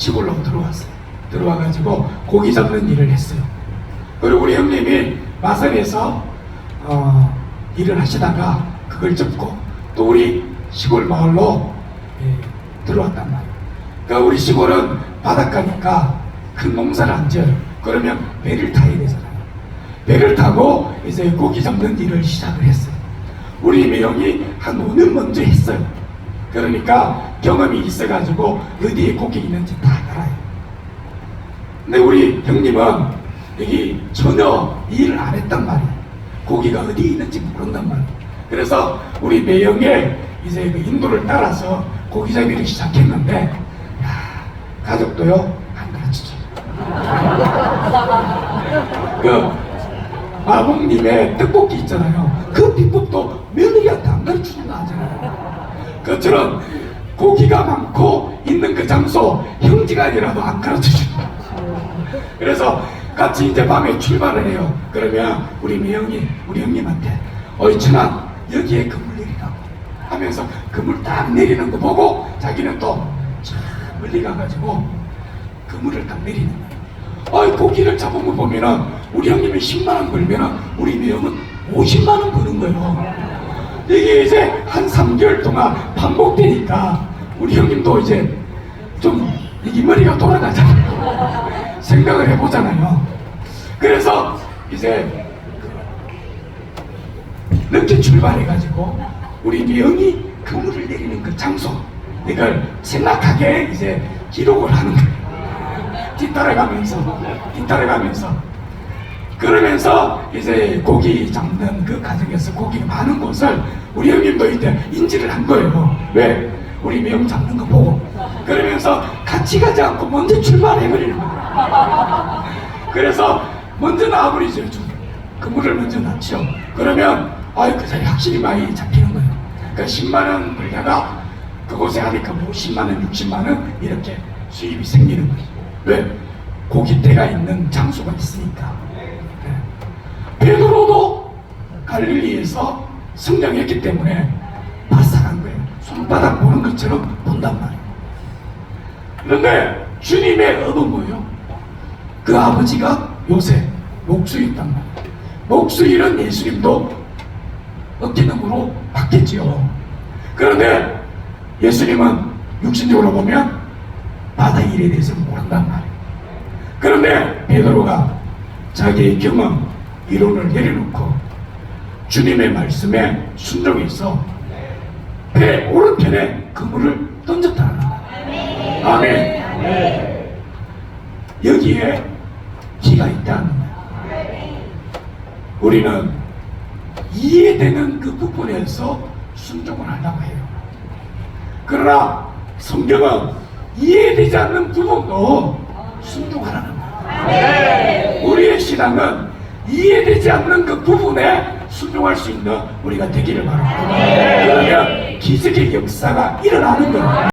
시골로 들어왔어요. 들어와가지고 고기 잡는 일을 했어요. 그리고 우리 형님이 마산에서 어, 일을 하시다가 그걸 접고 또 우리 시골 마을로 예, 들어왔단 말이에요. 그러니까 우리 시골은 바닷가니까 큰 농사를 안 지어요. 그러면 배를 타야 되잖아요. 배를 타고 이제 고기 잡는 일을 시작을 했어요. 우리 매형이 한 5년 먼저 했어요. 그러니까 경험이 있어가지고 어디에 고기 있는지 다 알아요. 근데 우리 형님은 여기 전혀 일을 안 했단 말이에요. 고기가 어디 있는지 모른단 말이에요. 그래서 우리 매형의 이제 그 인도를 따라서 고기 잡이를 시작했는데, 야, 가족도요, 안 가르치죠. 그, 마봉님의 떡볶이 있잖아요. 그 비법도 며느리한테 안 가르치는 거 아잖아요. 그처럼 고기가 많고 있는 그 장소 형제간이라도 안 가르쳐주는 거예요. 그래서 같이 이제 밤에 출발을 해요. 그러면 우리 미영이 우리 형님한테 어이 천아 여기에 그물 내리라고 하면서 그물 딱 내리는 거 보고 자기는 또저 멀리 가가지고 그물을 딱 내리는 거예요. 어이 고기를 잡은 거 보면은 우리 형님이 10만 원 벌면은 우리 미영은 50만 원 버는 거예요. 이게 이제 한 3개월 동안 반복되니까 우리 형님도 이제 좀 이게 머리가 돌아가잖아요. 생각을 해보잖아요. 그래서 이제 늦게 출발해가지고 우리 미영이 그물을 내리는 그 장소 이걸 생각하게 이제 기록을 하는 거예요. 뒤따라가면서 뒤따라가면서 그러면서 이제 고기 잡는 그 과정에서 고기가 많은 곳을 우리 형님도 이제 인지를 한 거예요. 왜? 우리 미영 잡는 거 보고 그러면서 같이 가지 않고 먼저 출발해버리는 거예요. 그래서 먼저 나와버리죠. 좀. 그물을 먼저 놨죠. 그러면 아이 그 사이 확실히 많이 잡히는 거예요. 그러니까 10만 원 벌다가 그곳에 하니까 뭐 10만 원, 60만 원 이렇게 수입이 생기는 거죠. 왜? 고깃대가 있는 장소가 있으니까. 네. 베드로도 갈릴리에서 성장했기 때문에 바삭한 거예요. 손바닥 보는 것처럼 본단 말이에요. 그런데 주님의 업은 뭐예요? 그 아버지가 요새 목수였단 말이에요. 목수일은 예수님도 어깨너머로 받겠지요. 그런데 예수님은 육신적으로 보면 바다 일에 대해서 모른단 말이에요. 그런데 베드로가 자기의 경험, 이론을 내려놓고 주님의 말씀에 순종해서 배 오른편에 그물을 던졌다는 거예요. 아멘. 여기에 기가 있다는 거예요. 우리는 이해되는 그 부분에서 순종을 하려고 해요. 그러나 성경은 이해되지 않는 부분도 순종하라는 거예요. 우리의 신앙은 이해되지 않는 그 부분에 순종할 수 있는 우리가 되기를 바랍니다. 그러면 기적의 역사가 일어나는 거예요.